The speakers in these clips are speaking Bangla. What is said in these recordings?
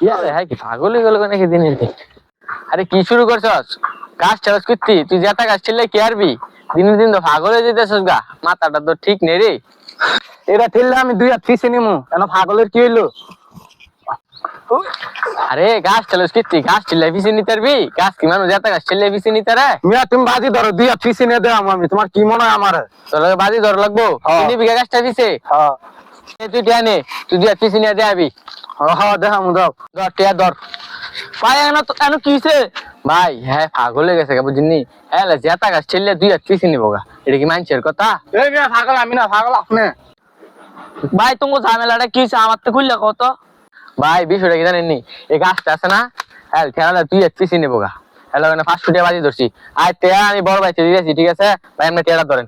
ইয়ারে হ্যাঁ কি পাগল গেল নাকি দিনের দিন? আরে কি শুরু করছস? কাজ চালাস করতি তুই যেটা কাজ ছিল কি আরবি দিনের দিন তো পাগল হয়ে যেতেছস গা। মাথাটা তো ঠিক নেই রে। এটা ঠেললে আমি দুই হাত পিছিয়ে নিমু কেন পাগলের কি হইল? আরে গাছ চালাস করতি গাছ ছিল পিছে নিতে পারবি? গাছ কি মানুষ যেটা গাছ ছিল পিছে নিতে রে মিয়া তুমি বাজি ধরো দুই হাত পিছিয়ে নিয়ে দেও আমি তোমার কি মনে হয় আমার? তোর বাজি ধর লাগবো? হ্যাঁ। তিন বিঘা গাছটা পিছে হ্যাঁ। তুই নে তুই দিয়ে পিছে নিয়ে দে আবি দেখামু দাও ধর টিয়া ধর ভাই এন এন কি হইছে? ভাই হ্যাঁ পাগল হয়ে গেছে বুঝিনি হ্যাঁ যেটা গাছ ছিল দুই হাত পিছে নিবো এটা কি মানছের কথা? এই মিয়া পাগল আমি না পাগল আপনি। ভাই তোমার ঝামেলাটা কি আমার তো খুললে কত ভাই বিষয়টা কি জানেননি এই গাছটা আছে না? হ্যাঁ খেলা তুই এক পিছিয়ে নেব গা। হ্যালো পাঁচশো টাকা বাজি ধরছি। আর তেয়া আমি বড় ভাই দিয়েছি ঠিক আছে? ভাই আপনি তেয়াটা ধরেন।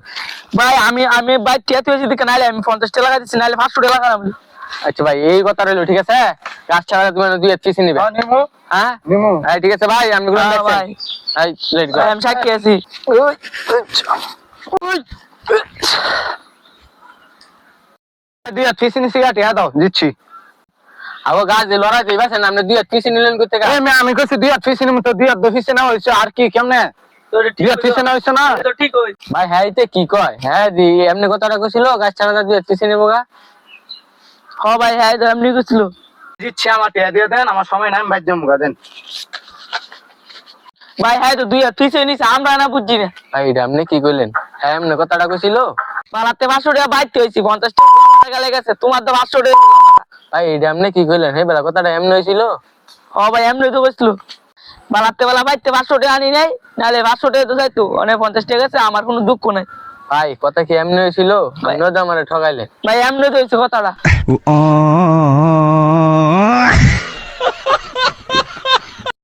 ভাই আমি আমি ভাই টিয়া তুই দিকে নাইলে আমি পঞ্চাশ টাকা লাগা দিচ্ছি নাইলে পাঁচশো টাকা লাগালাম। আচ্ছা ভাই এই কথা রইল ঠিক আছে? গাছ ছাড়া তুমি দুই এক পিছিয়ে নিবে। হ্যাঁ, নিমু। হ্যাঁ? নিমু। এই ঠিক আছে ভাই আমি হ্যাঁ, ভাই। ভাই লেট গো আমি সাক্ষী আছি দুই হাত পিছিয়ে নিছি গাটি হ্যাঁ দাও দিচ্ছি। আগো গাছ দিয়ে লড়াই দিই বাসেন আপনি দুই এক পিছিয়ে নিলেন করতে এই মিয়া আমি কইছি দুই হাত পিছিয়ে নিমু তো দুই হাত পিছিয়ে না হইছে আর কি কেমনে? দুই হাত পিছিয়ে না হইছে না? তো ঠিক হই ভাই হ্যাঁ কি কয়? হ্যাঁ দি এমনি কথাটা কইছিল গাছ ছাড়া দুই এক পিছিয়ে নেব গা। হ ভাই হ্যাঁ তো এমনি করছিল দিচ্ছি আমার টিয়া দিয়ে দেন আমার সময় নাই আমি বাইর গা দেন। ভাই হ্যাঁ তো দুই আমরা না বুঝছি না। ভাই এটা আপনি কি কইলেন? হ্যাঁ এমনি কথাটা কইছিল। পালাতে পাঁচশো টাকা বাইতে টাকা তোমার তো পাঁচশো টাকা ভাই এটা আপনি কি কইলেন? হে বেলা কথাটা এমনি হয়েছিল হ ভাই এমনি তো বসল বেলা বাইতে পাঁচশো টাকা আনি নাই নাহলে পাঁচশো টাকা তো যাইতো অনেক পঞ্চাশ টাকা আছে আমার কোনো দুঃখ নাই। ভাই কথা কি এমনি হয়েছিল আপনিও তো আমার ঠকাইলে ভাই এমনি তো হয়েছে কথাটা।